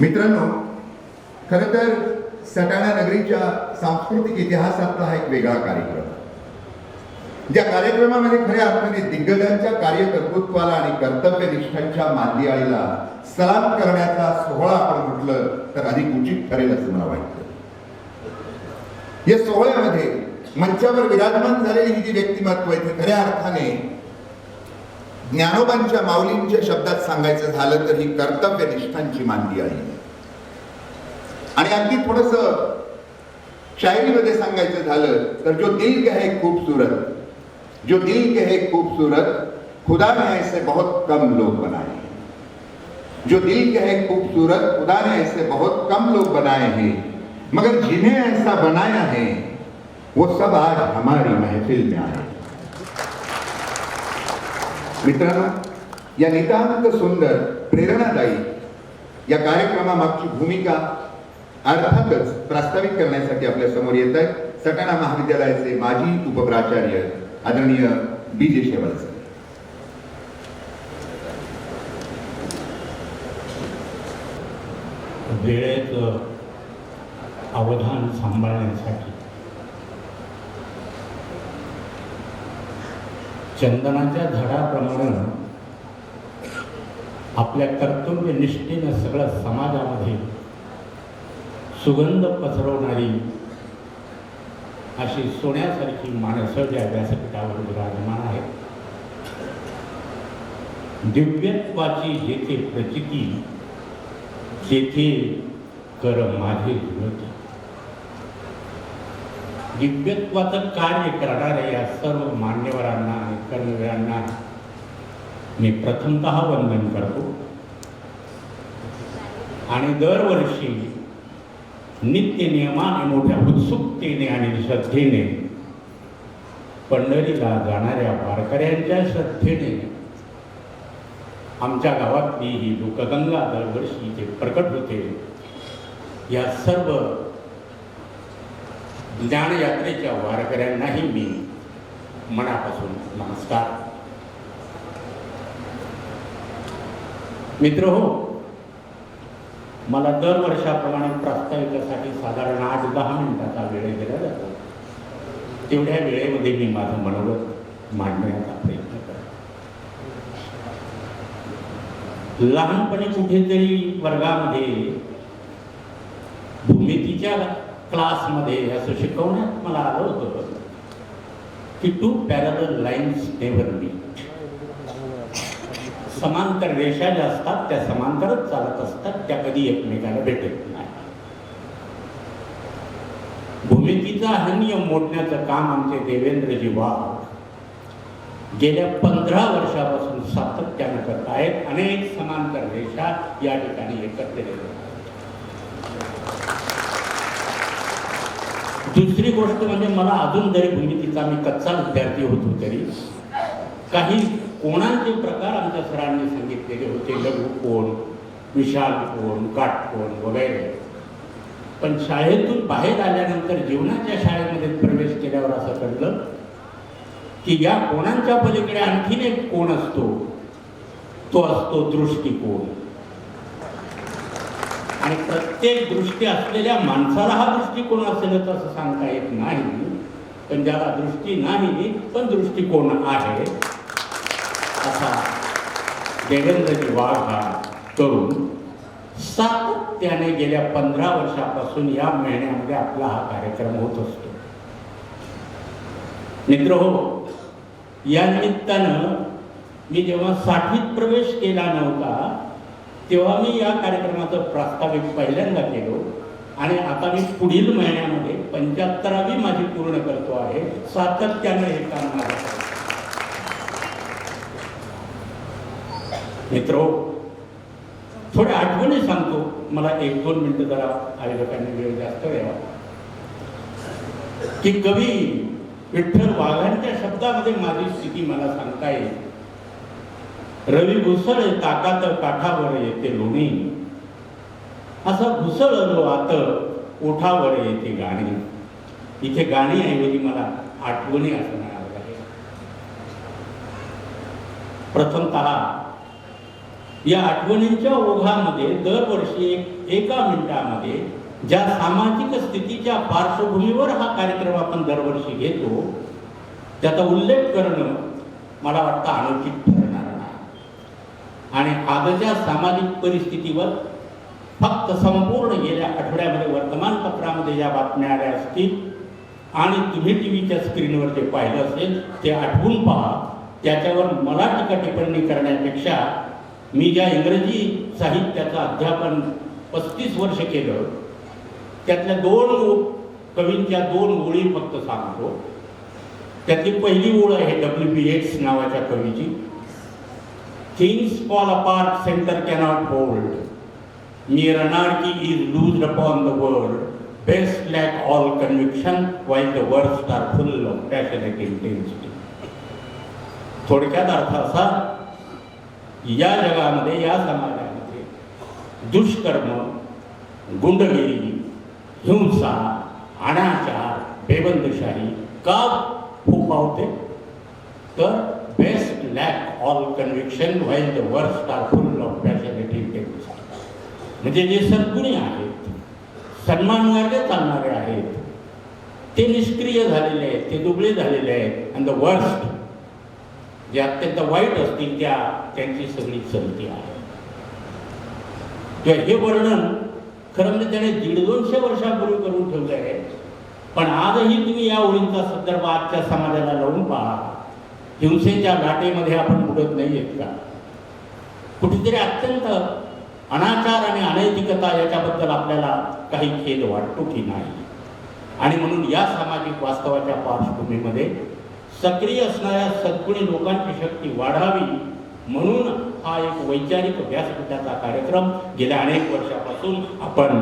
मित्रांनो खर तर सटाणा नगरीच्या सांस्कृतिक इतिहासातला हा एक वेगळा कार्यक्रम. ज्या कार्यक्रमामध्ये खऱ्या अर्थाने दिग्गजांच्या कार्यकर्तृत्वाला आणि कर्तव्यनिष्ठांच्या मांदियाळीला सलाम करण्याचा सोहळा आपण म्हटलं तर अधिक उचित ठरेल असं मला वाटतं. या सोहळ्यामध्ये मंचावर विराजमान झालेली ही जी व्यक्तिमत्व आहे ती खऱ्या अर्थाने ज्ञानोबांच्या माऊलींच्या शब्दात सांगायचं झालं तर ही कर्तव्यनिष्ठांची मांदी आहे. आणि अगदी थोडस शायरीमध्ये सांगायचं झालं तर जो दिल के है खूबसूरत जो दिल के है खूबसूरत खुदा ने ऐसे बहुत कम लोग बनाए हैं। जो दिल के है खूबसूरत खुदा ने ऐसे बहुत कम लोग बनाए हैं मगर जिन्हें ऐसा बनाया है वो सब आज हमारी महफिल में आए मित्रांनो या नितांत सुंदर प्रेरणादायी या कार्यक्रमामागची भूमिका अर्थातच प्रास्ताविक करण्यासाठी आपल्यासमोर येत आहेत. सटाणा महाविद्यालयाचे माजी उपप्राचार्य आदरणीय बी जे शेवळ वेळेचं अवधान सांभाळण्यासाठी चंदनाच्या झाडाप्रमाणे आपल्या कर्तव्यनिष्ठेनं सगळं समाजामध्ये सुगंध पसरवणारी अशी सोन्यासारखी माणसं ज्या व्यासपीठावर विराजमान आहेत. दिव्यत्वाची जेथे प्रचिती तेथे कर माझे विनोदी दिव्यत्वाचं कार्य करणाऱ्या या सर्व मान्यवरांना आणि कर्मवीरांना मी प्रथमतः वंदन करतो. आणि दरवर्षी नित्य नियमाने मोठ्या उत्सुकतेने आणि श्रद्धेने पंढरीला जाणाऱ्या वारकऱ्यांच्या श्रद्धेने आमच्या गावातली ही लोकगंगा दरवर्षी जे प्रकट होते. या सर्व ज्ञानयात्रेच्या वारकऱ्यांनाही मी मनापासून नमस्कार. मित्र हो मला दरवर्षाप्रमाणे प्रास्ताविकासाठी साधारण आठ दहा मिनिटाचा वेळ दिला जातो. तेवढ्या वेळेमध्ये मी माझं मनोगत मांडण्याचा प्रयत्न करतो लहानपणी कुठेतरी वर्गामध्ये भूमितीच्या क्लासमध्ये असं शिकवण्यात मला आलं होतं की two parallel lines never meet समांतर रेषा ज्या असतात त्या समांतरच चालत असतात त्या कधी एकमेकाला भेटत नाही. भूमितीचा हा नियम मोडण्याचं काम आमचे देवेंद्रजी वाघ गेल्या पंधरा वर्षापासून सातत्यानं करत आहेत. अनेक समांतर रेषा या ठिकाणी एकत्र आहेत. दुसरी गोष्ट म्हणजे मला अजून जरी भूमितीचा मी कच्चा विद्यार्थी होतो तरी काही कोणाचे प्रकार आमच्या सरांनी सांगितलेले होते लघु कोण विशाल कोण काटकोण वगैरे. पण शाळेतून बाहेर आल्यानंतर जीवनाच्या शाळेमध्ये प्रवेश केल्यावर असं कळलं की या कोणांच्या पलीकडे आणखीन एक कोण असतो? तो असतो दृष्टिकोन. आणि प्रत्येक दृष्टी असलेल्या माणसाला हा दृष्टिकोन असेलच असं सांगता येत नाही. पण ज्याला दृष्टी नाही पण दृष्टिकोन आहे असा देवेंद्रजी वाघ हा तरुण सातत्याने गेल्या पंधरा वर्षापासून या महिन्यामध्ये आपला हा कार्यक्रम होत असतो. मित्र हो या निमित्तानं मी जेव्हा साठीत प्रवेश केला नव्हता तेव्हा मी या कार्यक्रमाचं प्रास्ताविक पहिल्यांदा केलो. आणि आता मी पुढील महिन्यामध्ये पंच्याहत्तरावी माझी पूर्ण करतो आहे. सातत्यानं हे काम मला करायचं. मित्रो थोड्या आठवणी सांगतो. मला एक दोन मिनटं जरा आयोजकांनी वेळ जास्त द्यावा. की कवी विठ्ठल वाघांच्या शब्दामध्ये माझी स्थिती मला सांगता येईल. रवी घुसळ ताकात काठावर येते लोणी. असं घुसळलो आत ओठावर येते गाणी. इथे गाणी ऐवजी मला आठवणी असं म्हणावं लागेल प्रथमतः या आठवणींच्या ओघामध्ये दरवर्षी एक एका मिनिटामध्ये ज्या सामाजिक स्थितीच्या पार्श्वभूमीवर हा कार्यक्रम आपण दरवर्षी घेतो त्याचा उल्लेख करणं मला वाटतं अनुचित आणि आजच्या सामाजिक परिस्थितीवर फक्त संपूर्ण गेल्या आठवड्यामध्ये वर्तमानपत्रामध्ये ज्या बातम्या आल्या असतील आणि तुम्ही टी व्हीच्या स्क्रीनवर जे पाहिलं असेल ते आठवून पहा. त्याच्यावर मला टीका टिप्पणी करण्यापेक्षा मी ज्या इंग्रजी साहित्याचं अध्यापन पस्तीस वर्ष केलं त्यातल्या दोन कवींच्या दोन ओळी फक्त सांगतो. त्यातली पहिली ओळ आहे डब्ल्यू बी एक्स नावाच्या कवीची. Things fall apart, center cannot hold. Mere anarchy is loosed upon the world. Best lack all conviction, while the worst are full of passionate intensity. थोडक्यात अर्थ असा या जगामध्ये या समाजामध्ये दुष्कर्म गुंडगिरी हिंसा अनाचार बेबंदशाही का फोफावते तर best lack all conviction while द worst are full of passionate intensity म्हणजे जे सद्गुणी आहेत सन्मानमार्गे चालणारे आहेत ते निष्क्रिय झालेले आहेत ते दुबळे झालेले आहेत आणि द वर्स्ट जे अत्यंत वाईट असतील त्या त्यांची सगळी चलती आहे. हे वर्णन खरं म्हणजे त्याने दीड दोनशे वर्षापूर्वी करून ठेवलं आहे पण आजही तुम्ही या ओळींचा संदर्भ आजच्या समाजाला लावून पहा. हिंसेच्या लाटेमध्ये आपण बुडत नाही आहेत का? कुठेतरी अत्यंत अनाचार आणि अनैतिकता याच्याबद्दल आपल्याला काही खेद वाटतो की नाही? आणि म्हणून या सामाजिक वास्तवाच्या पार्श्वभूमीमध्ये सक्रिय असणाऱ्या सद्गुणी लोकांची शक्ती वाढावी म्हणून हा एक वैचारिक व्यासपीठाचा कार्यक्रम गेल्या अनेक वर्षापासून आपण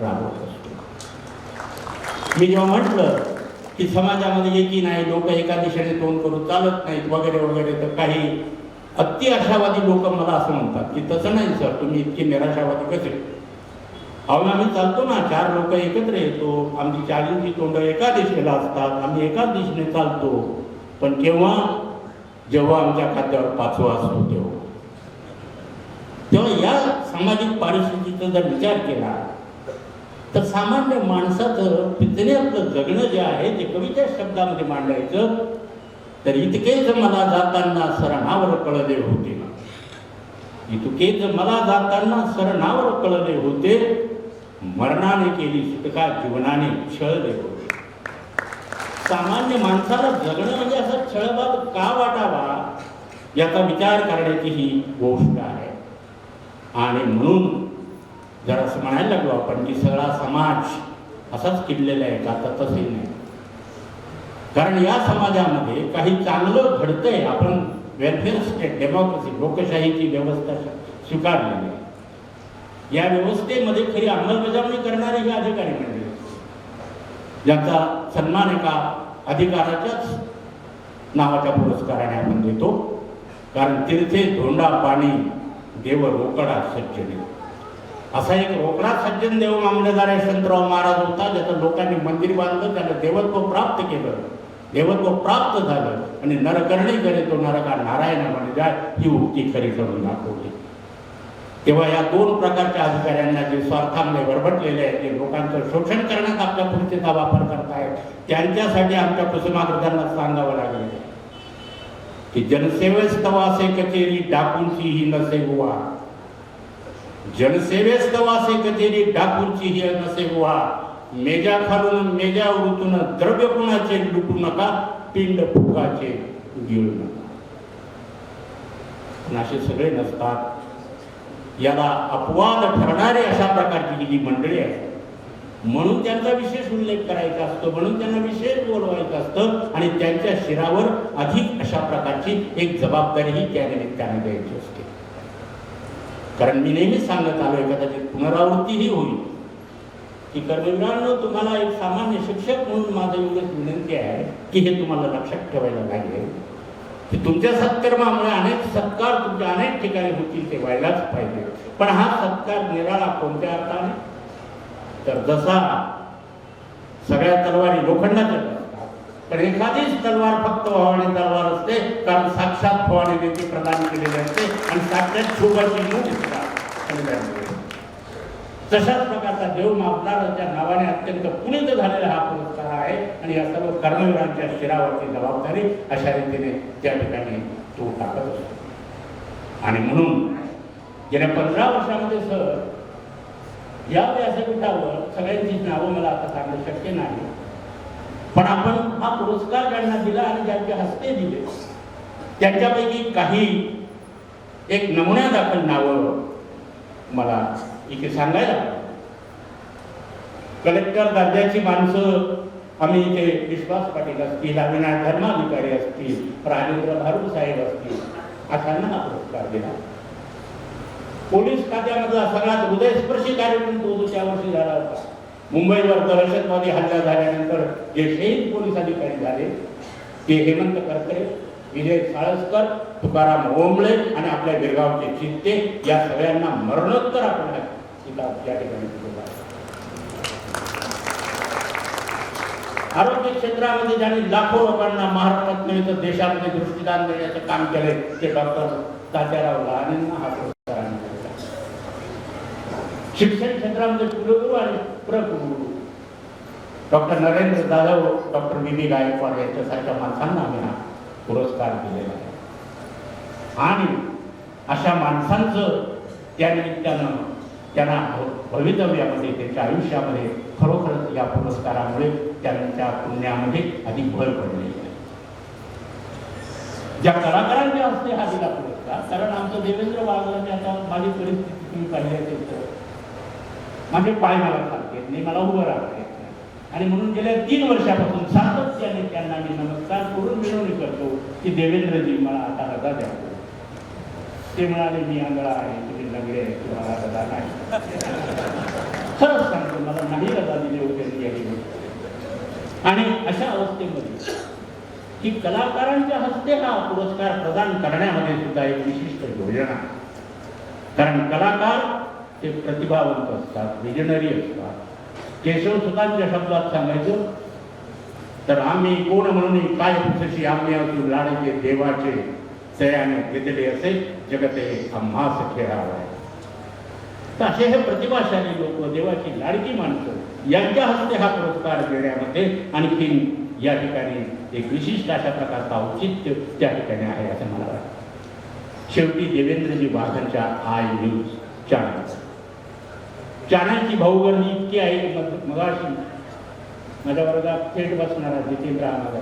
राबवत असतो. मी जेव्हा म्हटलं की समाजामध्ये एकी नाही लोक एका दिशेने तोंड करून चालत नाहीत वगैरे वगैरे तर काही अति आशावादी लोक मला असं म्हणतात की तसं नाही सर तुम्ही इतके निराशावादी कसे? अहो आम्ही चालतो ना चार लोक एकत्र येतो आमची चारींची तोंड एका दिशेला असतात आम्ही एकाच दिशेने चालतो पण केव्हा? जेव्हा आमच्या खात्यावर पाचवा असतो तेव्हा. तेव्हा या सामाजिक परिस्थितीचा जर विचार केला तर सामान्य माणसाचं पितऱ्यातलं जगणं जे आहे ते कविच्या शब्दामध्ये मांडायचं तर इतकेच मला जाताना सरणावर कळले होते. इतकेच मला जाताना सरणावर कळले होते मरणाने केली सुटका जीवनाने छळले होते. सामान्य माणसाला जगणं म्हणजे असा छळबाद का वाटावा याचा विचार करण्याची ही गोष्ट आहे. आणि म्हणून जर असं म्हणायला लागलो आपण की सगळा समाज असाच किडलेला आहे का आता तसे नाही. कारण या समाजामध्ये काही चांगलं घडतंय आपण वेलफेअर स्टेट डेमोक्रेसी लोकशाहीची व्यवस्था स्वीकारलेली आहे. या व्यवस्थेमध्ये खरी अंमलबजावणी करणारे हे अधिकारी मंडळी ज्याचा सन्मान एका अधिकाराच्याच नावाच्या पुरस्काराने आपण देतो. कारण तीर्थे धोंडा पाणी देव रोकडा सज्जने. असा एक रोकडा सज्जन देव मामलेदार शंतराव महाराज होता ज्याचं लोकांनी मंदिर बांधलं त्याला देवत्व प्राप्त केलं. देवत्व प्राप्त झालं आणि नरकर्णी करे तो नरका नारायण म्हणजे ही उक्ती खरी करून दाखवली. तेव्हा या दोन प्रकारच्या अधिकाऱ्यांना जे स्वार्थामध्ये बरबटलेले आहेत जे लोकांचं शोषण करण्यात आपल्या पुढचेचा वापर करतायत त्यांच्यासाठी आमच्या कुसुमाग्रजांना सांगावं लागेल. की जनसेवेस तवासे कचेरी डाकूंची ही नसे गोवा जनसेवेस तवासे कचेरी डाकूरची ही नसे हुआ मेजा खालून मेजा उडतून द्रव्य कुणाचे लुटू नका पिंड फुकाचे गिळू नका. असे सगळे नसतात. याला अपवाद ठरणारे अशा प्रकारची ही जी मंडळी आहे म्हणून त्यांचा विशेष उल्लेख करायचा असतो म्हणून त्यांना विशेष बोलवायचं असतं आणि त्यांच्या शिरावर अधिक अशा प्रकारची एक जबाबदारीही त्या निमित्ताने द्यायची असते. कारण मी नेहमीच सांगत आलोय कदाचित पुनरावृत्तीही होईल. की कर्मवीरांनो तुम्हाला एक सामान्य शिक्षक म्हणून माझं एवढंच विनंती आहे की हे तुम्हाला लक्षात ठेवायला लागेल की तुमच्या सत्कर्मामुळे अनेक सत्कार तुमच्या अनेक ठिकाणी होतील ते व्हायलाच पाहिजे. पण हा सत्कार निराळा कोणत्या अर्थाने? तर जसा सगळ्या तलवारी लोखंडाच्या पण एखादीच तलवार फक्त भवानी तलवार असते कारण साक्षात भवानीने ती प्रदान केलेली असते आणि साक्षात शोभाची तशाच प्रकारचा देव मापदाराच्या नावाने अत्यंत पुनीत झालेला हा पुरस्कार आहे आणि या सर्व कर्मवीरांच्या शिरावरची जबाबदारी अशा रीतीने त्या ठिकाणी तो टाकत असतो. आणि म्हणून गेल्या पंधरा वर्षामध्ये सर या व्यासपीठावर सगळ्यांची नावं मला आता सांगणं शक्य नाही. पण आपण हा पुरस्कार ज्यांना दिला आणि ज्यांच्या हस्ते दिले. त्यांच्यापैकी काही एक नमुन्यादाखल नावं मला इथे सांगायला कलेक्टर दर्जाची माणसं आम्ही इथे विश्वास पाटील असतील अविनाश धर्माधिकारी असतील राजेंद्र भारू साहेब असतील अशांना हा पुरस्कार दिला. पोलीस खात्यामधला सगळ्यात हृदयस्पर्शी कार्यक्रम तो त्या वर्षी झाला होता. मुंबईवर दहशतवादी हल्ला झाल्यानंतर जे शहीद पोलीस अधिकारी झाले ते हेमंत करकरे विजय साळसकर तुकाराम ओंबळे आणि आपल्या गिरगावचे चित्ते या सगळ्यांना मरणोत्तर आपण या ठिकाणी आरोग्य क्षेत्रामध्ये ज्यांनी लाखो लोकांना महाराष्ट्रात नव्हे तर देशामध्ये दृष्टीदान देण्याचं काम केले ते डॉक्टर तात्याराव लहानेंना हा पुरस्कार आम्ही दिलेला आहे. शिक्षण क्षेत्रामध्ये कुलगुरू आणि प्रकुलगुरू डॉक्टर नरेंद्र जाधव डॉक्टर विधी गायकवाड यांच्यासारख्या माणसांना आम्ही हा पुरस्कार दिलेला आहे. आणि अशा माणसांचं त्या निमित्तानं त्यांना भवितव्यामध्ये त्यांच्या आयुष्यामध्ये खरोखरच या पुरस्कारामुळे त्यांच्या पुण्यामध्ये अधिक भर पडलेली आहे. ज्या कलाकारांच्या हस्ते हा दिला पुरस्कार कारण आमचं देवेंद्र वाघ आता माझी परिस्थिती तुम्ही पाहिली माझे पाय मला चालत नाही मला उभं राहता येत नाही. आणि म्हणून गेल्या तीन वर्षापासून सातत्याने त्यांना मी नमस्कार करून विनवणी करतो की देवेंद्रजी मला आता रजा द्या. ते म्हणाले मी आंधळा आहे तुम्ही नगरे आहे तुम्हाला रजा नाही. खरंच सांगतो मला नाही रजा दिली होती आणि अशा अवस्थेमध्ये की कलाकारांच्या हस्ते हा पुरस्कार प्रदान करण्यामध्ये सुद्धा एक विशिष्ट योजना. आहे. कारण कलाकार ते प्रतिभावंत असतात विजनरी असतात. केशव सुतांच्या शब्दात सांगायचं तर आम्ही कोण म्हणून काय पुसशी आम्ही असून लाडाचे देवाचे तयाने घेतले असे जगते आम्हास खेळावं तर असे हे प्रतिभाशाली लोक देवाची लाडकी माणसं यांच्या हस्ते हा पुरस्कार देण्यामध्ये आणखी या ठिकाणी एक विशिष्ट अशा प्रकारचा औचित्य त्या ठिकाणी आहे असं मला वाटतं. शेवटी देवेंद्रजी वाघांच्या आय न्यूज चॅनल. चॅनलची भाऊगर्दी इतकी आहे की मग- मगाशी माझ्या वर्गात थेट बसणारा जितेंद्र आम्हाला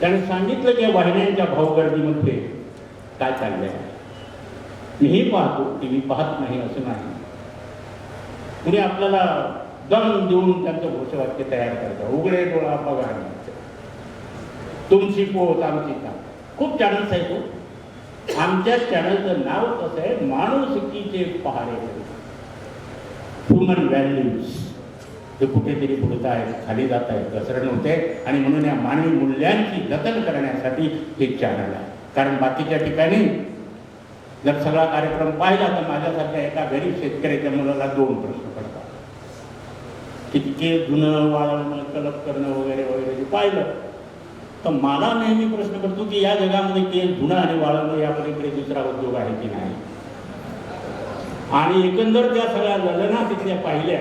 त्याने सांगितलं की या वाहिन्यांच्या भाऊगर्दीमध्ये काय चाललंय? मीही पाहतो की मी पाहत नाही असं नाही. कुणी आपल्याला दम देऊन त्यांचं घोषवाक्य तयार करतं. उघडे डोळा बघा. तुमची पोत आमची का खूप चॅनल्स आहेत हो. आमच्या चॅनलचं नाव कसं आहे? माणुसकीचे पहारे. ह्युमन व्हॅल्यूज ते कुठेतरी बुडत आहेत खाली जात आहेत घसरण होते. आणि म्हणून या मानवी मूल्यांची जतन करण्यासाठी हे चॅनल आहे. कारण बाकीच्या ठिकाणी जर सगळा कार्यक्रम पाहिला तर माझ्यासारख्या एका गरीब शेतकऱ्याच्या मुलाला दोन प्रश्न पडतात. किती धुणं वाळवणं कलप करणं वगैरे वगैरे जे पाहिलं तर मला नेहमी प्रश्न पडतो की या जगामध्ये केस धुणं आणि वाळवणं यापलीकडे दुसरा उद्योग आहे की नाही? आणि एकंदर त्या सगळ्या ललना तिथल्या पाहिल्या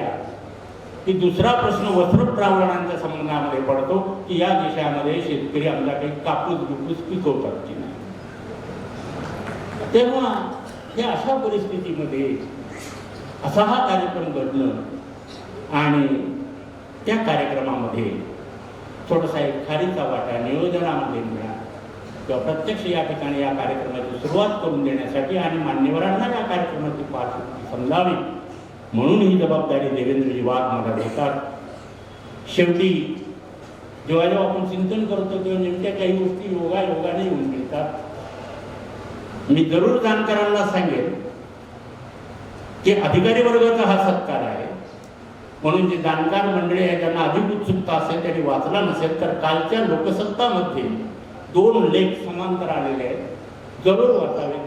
की दुसरा प्रश्न वस्त्रप्रावरणांच्या संबंधामध्ये पडतो की या देशामध्ये शेतकरी आमच्या काही कापूस बिपूस पिकवतात की नाही. तेव्हा हे अशा परिस्थितीमध्ये असा हा कार्यक्रम घडणं आणि त्या कार्यक्रमामध्ये थोडासा एक खारीचा वाटा नियोजनामध्ये मिळाला. किंवा प्रत्यक्ष या ठिकाणी या कार्यक्रमाची सुरुवात करून देण्यासाठी आणि मान्यवरांना या कार्यक्रमाची पार्श्वभूमी समजावी. म्हणून ही जबाबदारी देवेंद्रजी वाघ मला देतात. शेवटी जेव्हा जेव्हा आपण चिंतन करतो तेव्हा नेमक्या काही गोष्टी योगा योगाने येऊन मिळतात. मी जरूर जाणकारांना सांगेन की अधिकारी वर्गाचा हा सत्कार आहे. म्हणून जे जाणकार मंडळी आहे त्यांना अधिक उत्सुकता असेल त्यांनी वाचला नसेल तर कालच्या लोकसत्तामध्ये दोन लेख समांतर आलेले आहेत. जरूर वाचावे.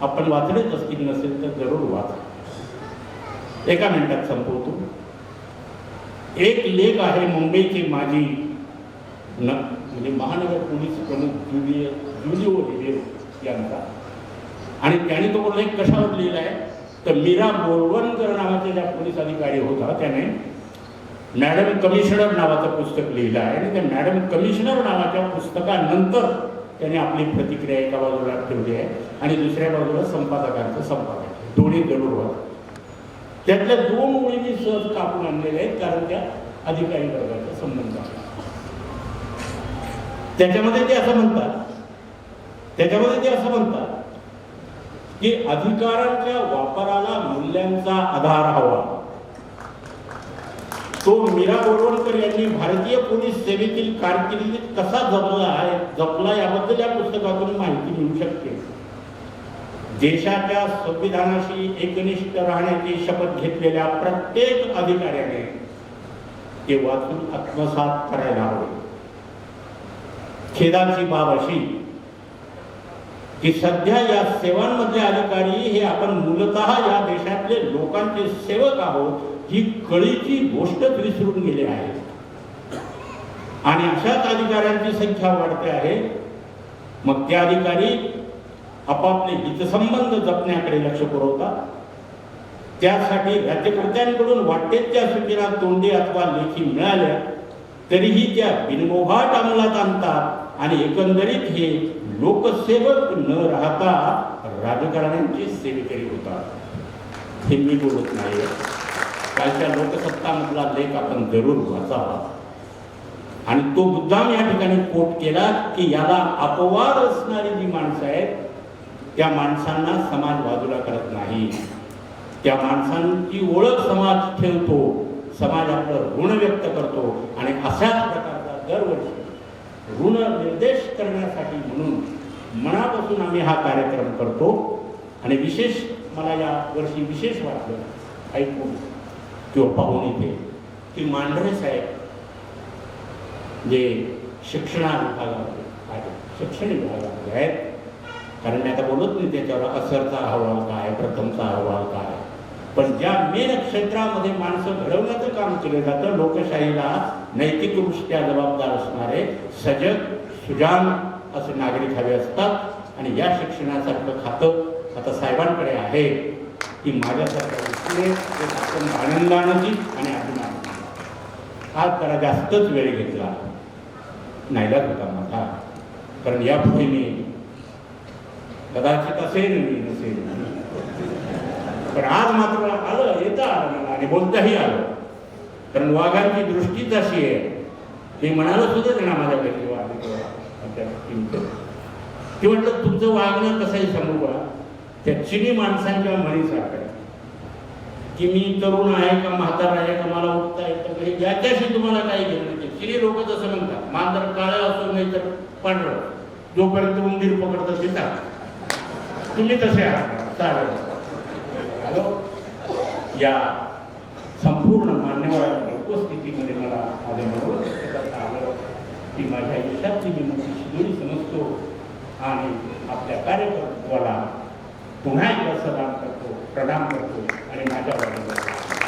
आपण वाचलेच असतील नसेल तर जरूर वाचा. एका मिनिटात संपवतो. एक लेख आहे मुंबईचे माजी न म्हणजे महानगर पोलीस प्रमुख जुलिय जुलिओ रिबेरो यांचा. आणि त्याने तो लेख कशावर लिहिला आहे? तर मीरा बोरवणकर नावाचे ज्या पोलीस अधिकारी होता त्याने मॅडम कमिशनर नावाचं पुस्तक लिहिलं आहे आणि त्या मॅडम कमिशनर नावाच्या पुस्तकानंतर त्याने आपली प्रतिक्रिया एका बाजूला ठेवली आहे आणि दुसऱ्या बाजूला संपादकांचं संपादक दोन्ही जरूर त्यातल्या दोन ओळी मी सहज कापून आणलेल्या आहेत कारण त्या अधिकारी वर्गाचा संबंध आहे. त्याच्यामध्ये ते असं म्हणतात त्याच्यामध्ये ते असं म्हणतात की अधिकारांच्या वापराला मूल्यांचा आधार हवा. तो मीरा बोरवणकर यांनी भारतीय पोलीस सेवेतील कारकिर्दीत कसा जपला आहे जपला याबद्दल या पुस्तकातून माहिती मिळू शकते. देशाच्या संविधानाशी एकनिष्ठ राहण्याची शपथ घेतलेल्या प्रत्येक अधिकाऱ्याने ते वाचून आत्मसात करायला हवे. खेदाची बाब अशी की सध्या या सेवांमधले अधिकारी हे आपण मूलतः या देशातले लोकांचे सेवक आहोत ही कळीची गोष्टच विसरून गेले आहे आणि अशाच अधिकाऱ्यांची संख्या वाढते आहे. मग ते अधिकारी आपापले हितसंबंध जपण्याकडे लक्ष पुरवतात. त्यासाठी राज्यकर्त्यांकडून वाटते त्या सूचना तोंडी अथवा लेखी मिळाल्या तरीही त्या बिनमोघाट अंमलात आणतात आणि एकंदरीत हे लोकसेवक न राहता राजकारण्यांची सेवेकरी होतात. हे मी बोलत नाही कालच्या लोकसत्तामधला लेख आपण जरूर वाचावा आणि तो मुद्दाम या ठिकाणी कोट केला की याला अपवाद असणारी जी माणसं आहेत त्या माणसांना समाज बाजूला करत नाही. त्या माणसांची ओळख समाज ठेवतो समाज आपलं ऋण व्यक्त करतो आणि अशाच प्रकारचा दरवर्षी ऋण निर्देश करण्यासाठी म्हणून मनापासून आम्ही हा कार्यक्रम करतो. आणि विशेष मला या वर्षी विशेष वाटलं ऐकून किंवा पाहून इथे की मांढरे साहेब जे शिक्षणा विभागामध्ये आहेत शिक्षण विभागामध्ये आहेत. कारण मी आता बोलत नाही त्याच्यावर असरचा अहवाल काय प्रथमचा अहवाल काय. पण ज्या मेन क्षेत्रामध्ये माणसं घडवण्याचं काम केलं जातं लोकशाहीला नैतिकदृष्ट्या जबाबदार असणारे सजग सुजान असे नागरिक हवे असतात. आणि या शिक्षणासारखं खातं आता साहेबांकडे आहे. की माझ्यासारख्या दृष्टीने आपण आनंदानंदी आणि अभिमान हा जरा जास्तच वेळ घेतला. नाहीलाच होता माझा कारण यापुढे मी कदाचित असेल मी नसेल. पण आज मात्र आलं येता आलं मला आणि बोलताही आलं. कारण वाघांची दृष्टीच अशी आहे. ते म्हणालं सुद्धा त्यांना माझ्यापैकी वाघ ते म्हटलं तुमचं वागणं कसंही सांगू का त्या चिनी माणसांच्या म्हणीसारखं आहे. की मी तरुण आहे का म्हातारा आहे का मला उठता येतं का याच्याशी तुम्हाला काही घेणं नाही. चिनी लोक तसं म्हणतात मांजर काळं असो नाही तर पांढरं. जोपर्यंत उंदीर पकडतं तिथं. तुम्ही तसे आहात. चालेल. हॅलो या संपूर्ण मान्यवरांच्या उपस्थितीमध्ये मला माझ्या मनोरथ आलं की माझ्या यशातली मी मोठी शिदोरी समजतो आणि आपल्या कार्यकर्त्वाला पुन्हा एकदा सलाम करतो प्रणाम करतो आणि माझ्या बाजूला